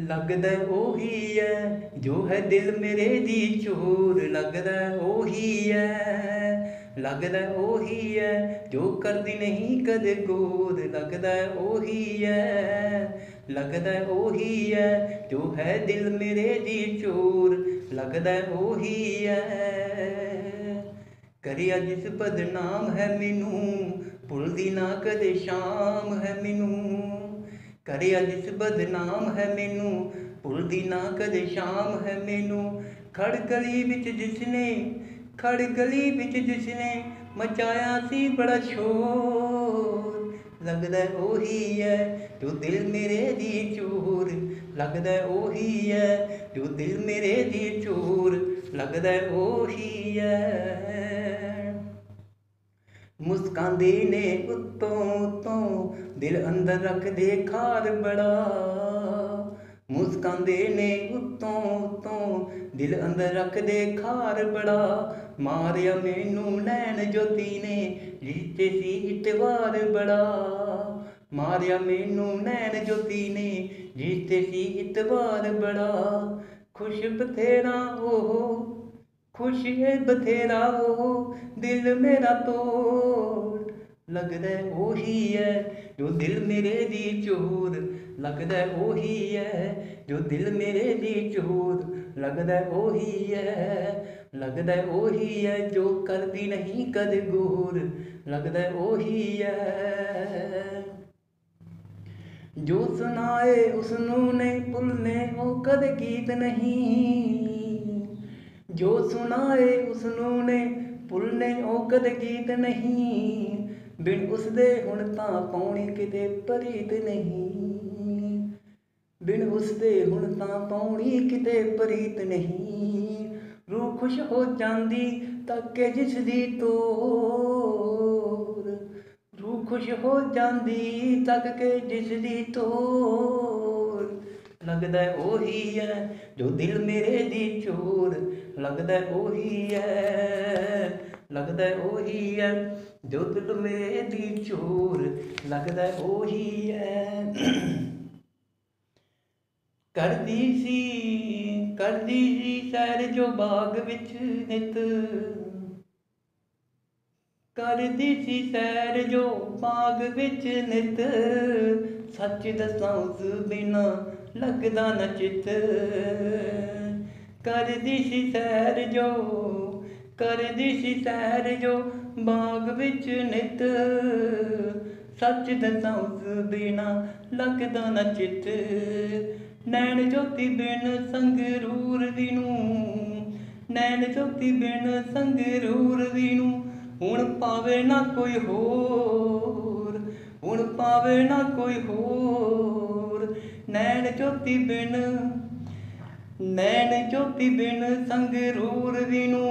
ਲੱਗਦਾ ਉਹੀ ਐ, ਜੋ ਹੈ ਦਿਲ ਮੇਰੇ ਦੀ ਚੋਰ, ਲੱਗਦਾ ਉਹੀ ਐ, ਲੱਗਦਾ ਉਹੀ ਐ, ਜੋ ਕਰਦੀ ਨਹੀਂ ਕਦੇ ਗੋਰ, ਲੱਗਦਾ ਉਹੀ ਐ, ਲੱਗਦਾ ਉਹੀ ਐ, ਜੋ ਹੈ ਦਿਲ ਮੇਰੇ ਦੀ ਚੋਰ, ਲੱਗਦਾ ਉਹੀ ਐ। ਕਰਿਆ ਜਿਸ ਬਦਨਾਮ ਹੈ ਮੈਨੂੰ, ਭੁੱਲਦੀ ਨਾ ਕਦੇ ਸ਼ਾਮ ਹੈ ਮੈਨੂੰ। ਕਰਿਆ ਜਿਸ ਬਦਨਾਮ ਹੈ ਮੈਨੂੰ, ਭੁੱਲਦੀ ਨਾ ਕਦੇ ਸ਼ਾਮ ਹੈ ਮੈਨੂੰ। ਖੜ ਗਲੀ ਵਿੱਚ ਜਿਸਨੇ, ਖੜ ਗਲੀ ਵਿੱਚ ਜਿਸਨੇ ਮਚਾਇਆ ਸੀ ਬੜਾ ਸ਼ੋਰ। ਲੱਗਦਾ ਉਹੀ ਹੈ ਜੋ ਦਿਲ ਮੇਰੇ ਦੀ ਚੋਰ। ਲੱਗਦਾ ਉਹੀ ਹੈ ਜੋ ਦਿਲ ਮੇਰੇ ਦੀ ਚੋਰ। ਲੱਗਦਾ ਉਹੀ ਹੈ ਮੁਸਕਾਂਦੇ ਨੇ ਉੱਤੋਂ ਉੱਤੋਂ ਦਿਲ ਅੰਦਰ ਰੱਖਦੇ ਖਾਰ ਬੜਾ। ਮੁਸਕਾਂਦੇ ਨੇ ਉੱਤੋਂ ਉੱਤੋਂ ਦਿਲ ਅੰਦਰ ਰੱਖਦੇ ਖਾਰ ਬੜਾ। ਮਾਰਿਆ ਮੈਨੂੰ ਨੈਣ ਜੋਤੀ ਨੇ ਜਿੱਤੇ ਸੀ ਇਤਵਾਰ ਬੜਾ। ਮਾਰਿਆ ਮੈਨੂੰ ਨੈਣ ਜੋਤੀ ਨੇ ਜਿੱਤੇ ਸੀ ਇਤਵਾਰ ਬੜਾ। ਖੁਸ਼ ਬਥੇਰਾ ਉਹ ਖੁਸ਼ ਹੈ ਬਥੇਰਾ ਉਹ, ਦਿਲ ਮੇਰਾ ਤੋੜ। ਲੱਗਦਾ ਉਹੀ ਹੈ ਜੋ ਦਿਲ ਮੇਰੇ ਦੀ ਚੋਰ। ਲੱਗਦਾ ਉਹੀ ਹੈ ਜੋ ਦਿਲ ਮੇਰੇ ਦੀ ਚੋਰ। ਲੱਗਦਾ ਉਹੀ ਹੈ, ਲੱਗਦਾ ਉਹੀ ਹੈ ਜੋ ਕਰਦੀ ਨਹੀਂ ਕਦੇ ਗੋਰ। ਲੱਗਦਾ ਉਹੀ ਹੈ। ਜੋ ਸੁਣਾਏ ਉਸ ਨੂੰ ਨਹੀਂ ਭੁੱਲਨੇ, ਉਹ ਕਦੇ ਗੀਤ ਨਹੀਂ। ਜੋ ਸੁਣਾਏ ਉਸ ਨੂੰ ਨੇ ਭੁੱਲਨੇ ਉਹ ਕਦੇ ਗੀਤ ਨਹੀਂ। ਬਿਨ ਉਸਦੇ ਹੁਣ ਤਾਂ ਪਾਉਣੀ ਕਿਤੇ ਪਰੀਤ ਨਹੀਂ। ਬਿਨ ਉਸਦੇ ਹੁਣ ਤਾਂ ਪਾਉਣੀ ਕਿਤੇ ਪਰੀਤ ਨਹੀਂ। ਰੂਹ ਖੁਸ਼ ਹੋ ਜਾਂਦੀ ਤੱਕੇ ਜਿਸ ਦੀ ਤੋਰ। ਰੂਹ ਖੁਸ਼ ਹੋ ਜਾਂਦੀ ਤੱਕ ਕੇ ਜਿਸ ਦੀ ਤੋਰ। ਲੱਗਦਾ ਉਹੀ ਹੈ, ਜੋ ਦਿਲ ਮੇਰੇ ਦੀ ਚੋਰ ਲੱਗਦਾ ਉਹੀ ਹੈ, ਲੱਗਦਾ ਉਹੀ ਹੈ, ਜੋ ਦਿਲ ਮੇਰੇ ਦੀ ਚੋਰ ਲੱਗਦਾ ਉਹੀ ਹੈ। ਕਰਦੀ ਸੀ ਕਰਦੀ ਸੀ ਸੈਰ ਜੋ ਬਾਗ ਵਿੱਚ ਨਿਤ। ਕਰਦੀ ਸੀ ਸੈਰ ਜੋ ਬਾਗ ਵਿੱਚ ਨਿਤ। ਸੱਚ ਦੱਸਾਂ ਉਸ ਬਿਨਾ ਲੱਗਦਾ ਨਾ ਚਿੱਤ। ਕਰਦੀ ਸੀ ਸੈਰ ਜੋ, ਕਰਦੀ ਸੀ ਸੈਰ ਜੋ ਬਾਗ ਵਿੱਚ ਨਿਤ। ਸੱਚ ਦੱਸਾਂ ਉਸ ਬਿਨਾ ਲੱਗਦਾ ਨਾ ਚਿੱਤ। ਨੈਣ ਜੋਤੀ ਬਿਨ ਸੰਗਰੂਰ ਦੀ ਨੂੰ, ਨੈਣ ਜੋਤੀ ਬਿਨ ਸੰਗਰੂਰ ਦੀ ਨੂੰ। ਹੁਣ ਪਾਵੇ ਨਾ ਕੋਈ ਹੋਰ, ਹੁਣ ਪਾਵੇ ਨਾ ਕੋਈ ਹੋਰ। ਨੈਣ ਜੋਤੀ ਬਿਨ, ਨੈਣ ਜੋਤੀ ਬਿਨ ਸੰਗਰੂਰ ਦੀ ਨੂੰ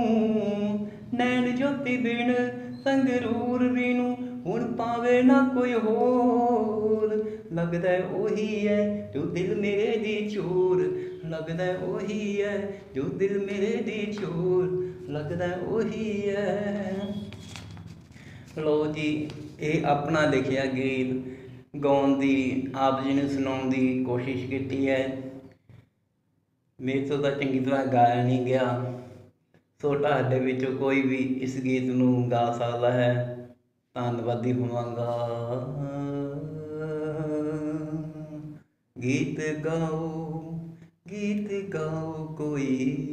ਨੈਣ ਜੋਤੀ ਬਿਨ ਸੰਗਰੂਰ ਦੀ ਹੁਣ ਪਾਵੇ ਨਾ ਕੋਈ ਹੋਰ। ਲੱਗਦਾ ਉਹੀ ਹੈ ਜੋ ਦਿਲ ਮੇਰੇ ਦੀ ਚੋਰ। ਲੱਗਦਾ ਉਹੀ ਹੈ ਜੋ ਦਿਲ ਮੇਰੇ ਦੀ ਚੋਰ। ਲੱਗਦਾ ਉਹੀ ਹੈ ਲੋ ਜੀ, ਇਹ ਆਪਣਾ ਲਿਖਿਆ ਗੀਤ। ਗਾਉਣ ਦੀ, ਆਪ ਜੀ ਨੂੰ ਸੁਣਾਉਣ ਦੀ ਕੋਸ਼ਿਸ਼ ਕੀਤੀ ਹੈ। ਮੇਰੇ ਤੋਂ ਤਾਂ ਚੰਗੀ ਤਰ੍ਹਾਂ ਗਾਇਆ ਨਹੀਂ ਗਿਆ। ਸੋ ਤੁਹਾਡੇ ਵਿੱਚੋਂ ਕੋਈ ਵੀ ਇਸ ਗੀਤ ਨੂੰ ਗਾ ਸਕਦਾ ਹੈ। ਧੰਨਵਾਦੀ ਹੋਵਾਂਗਾ। ਗੀਤ ਗਾਓ ਗੀਤ ਗਾਓ ਕੋਈ।